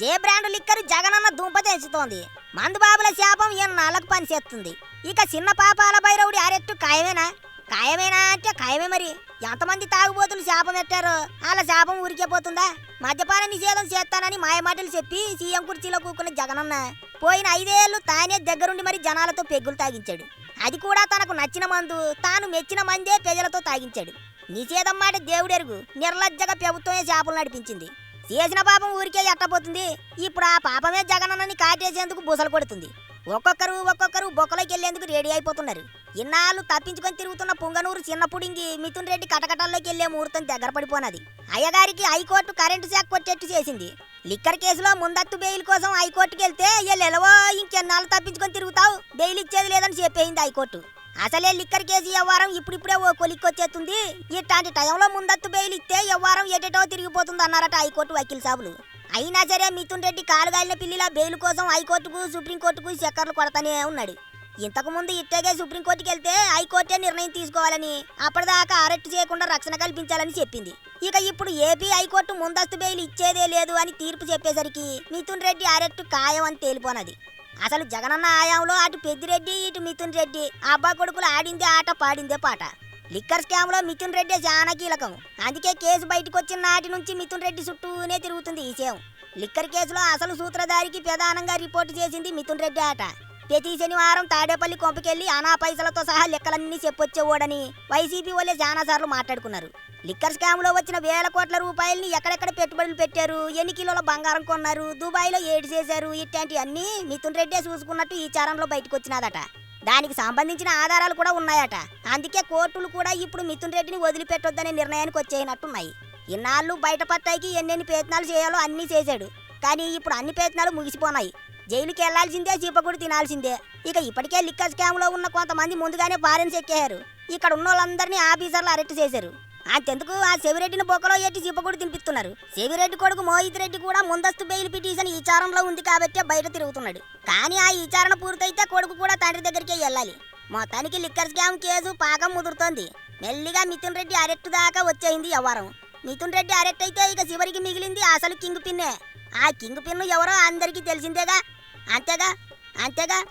జే brand liquor Jagananna దుంప తెంచుతోంది. మందుబాబుల శాపం ఈయన నాళ్ళకు పనిచేస్తుంది. ఇక చిన్న పాపాల భైరవుడి అరెట్టు ఖాయమేనా? ఖాయమేనా అంటే ఖాయమే మరి. ఎంతమంది తాగుబోతులు శాపం పెట్టారో వాళ్ళ శాపం ఊరికేపోతుందా మద్యపాన నిషేధం చేస్తానని మాయమాటలు చెప్పి సీఎం కుర్చీలో కూకున్న జగనన్న పోయిన ఐదేళ్ళు తానే దగ్గరుండి మరి జనాలతో పెగ్గులు తాగించాడు. అది కూడా తనకు నచ్చిన మందు తాను మెచ్చిన మందే ప్రజలతో తాగించాడు. నిషేధం మాట దేవుడెరుగు. నిర్లజ్జగా ప్రభుత్వమే శాపలు నడిపించింది. చేసిన పాపం ఊరికే ఎట్టపోతుంది ఇప్పుడు ఆ పాపమే జగనన్నని కాటేసేందుకు బుసలు కొడుతుంది. ఒక్కొక్కరు ఒక్కొక్కరు బొక్కలోకి వెళ్ళేందుకు రెడీ అయిపోతున్నారు. ఇన్నాళ్ళు తప్పించుకొని తిరుగుతున్న పుంగనూరు చిన్న పుడింగి మిథున్ రెడ్డి కటకటాల్లోకి వెళ్ళే ముహూర్తం దగ్గర పడిపోనది. అయ్యగారికి హైకోర్టు కరెంటు శాఖ కొట్టేట్టు చేసింది. లిక్కర్ కేసులో ముందత్తు బెయిల్ కోసం హైకోర్టుకి వెళ్తే ఎల్లెలవో ఇంకెన్నాళ్ళు తప్పించుకొని తిరుగుతావు? బెయిల్ ఇచ్చేది లేదని చెప్పేయింది హైకోర్టు. అసలే లిక్కర్ కేజీ వ్యవహారం ఇప్పుడిప్పుడే ఓ కొలిక్కొచ్చేస్తుంది ఇట్లాంటి టైంలో ముందత్తు బెయిల్ ఇస్తే వ్యవహారం ఎటెటో తిరిగిపోతుంది అన్నారట హైకోర్టు వకీల్ సాబులు. అయినా సరే మిథున్ రెడ్డి కాలుగాలిన పిల్లిలా బెయిల్ కోసం హైకోర్టుకు సుప్రీంకోర్టుకు చక్కర్లు కొడతానే ఉన్నాడు. ఇంతకు ముందు ఇట్టగే సుప్రీంకోర్టుకి వెళ్తే హైకోర్టే నిర్ణయం తీసుకోవాలని అప్పటిదాకా అరెస్ట్ చేయకుండా రక్షణ కల్పించాలని చెప్పింది. ఇక ఇప్పుడు ఏపీ హైకోర్టు ముందస్తు బెయిల్ ఇచ్చేదే లేదు అని తీర్పు చెప్పేసరికి మిథున్ రెడ్డి అరెస్టు ఖాయం అని తేలిపోనది. అసలు జగనన్న ఆయాంలో అటు పెద్దిరెడ్డి ఇటు మిథున్ రెడ్డి. అబ్బా కొడుకులు ఆడిందే ఆట పాడిందే పాట. లిక్కర్ స్కామ్లో మిథున్ రెడ్డి చాలా కీలకం. అందుకే కేసు బయటకు వచ్చిన నాటి నుంచి మిథున్ రెడ్డి చుట్టూనే తిరుగుతుంది ఈ విషయం లిక్కర్ కేసులో అసలు సూత్రధారికి ప్రధానంగా రిపోర్టు చేసింది మిథున్ రెడ్డి ఆట. ప్రతి శనివారం తాడేపల్లి కొంపకెళ్ళి అనా పైసలతో సహా లెక్కలన్నీ చెప్పొచ్చేవాడని వైసీపీ వాళ్ళే చాలా సార్లు మాట్లాడుకున్నారు. లిక్కర్ స్కామ్లో వచ్చిన వేల కోట్ల రూపాయలని ఎక్కడెక్కడ పెట్టుబడులు పెట్టారు ఎన్ని కిలోల బంగారం కొన్నారు దుబాయ్లో ఏడు చేశారు ఇట్లాంటి అన్ని మిథున్ రెడ్డే చూసుకున్నట్టు ఈ చారంలో బయటకు వచ్చినదట దానికి సంబంధించిన ఆధారాలు కూడా ఉన్నాయట. అందుకే కోర్టులు కూడా ఇప్పుడు మిథున్ రెడ్డిని వదిలిపెట్టొద్దనే నిర్ణయానికి వచ్చేయనట్టున్నాయి ఇన్నాళ్ళు బయట పట్టాయికి ఎన్నెన్ని ప్రయత్నాలు చేయాలో అన్నీ చేశాడు. కానీ ఇప్పుడు అన్ని ప్రయత్నాలు ముగిసిపోనాయి. జైలుకి వెళ్ళాల్సిందే చీపకుడు తినాల్సిందే. ఇక ఇప్పటికే లిక్కర్ స్కామ్లో ఉన్న కొంతమంది ముందుగానే ఫారెన్స్ ఎక్కేశారు. ఇక్కడ ఉన్న వాళ్ళందరినీ ఆఫీసర్లు అరెస్ట్ చేశారు. అంతెందుకు ఆ శివిరెడ్డిని బొక్కలో ఎట్టి చీపకుడు తినిపిస్తున్నారు. శివిరెడ్డి కొడుకు మోహిత్ రెడ్డి కూడా ముందస్తు బెయిల్ పిటిషన్ విచారణలో ఉంది కాబట్టే బయట తిరుగుతున్నాడు. కానీ ఆ విచారణ పూర్తయితే కొడుకు కూడా తండ్రి దగ్గరికే వెళ్ళాలి. మొత్తానికి లిక్కర్ స్కామ్ కేసు పాకం ముదురుతోంది. మెల్లిగా మిథున్ రెడ్డి అరెస్ట్ దాకా వచ్చేయింది వ్యవహారం మిథున్ రెడ్డి అరెస్ట్ అయితే ఇక చివరికి మిగిలింది అసలు కింగ్ పిన్నే. ఆ కింగ్ పిన్ను ఎవరో అందరికీ తెలిసిందేగా. అంతేగా అంతేగా.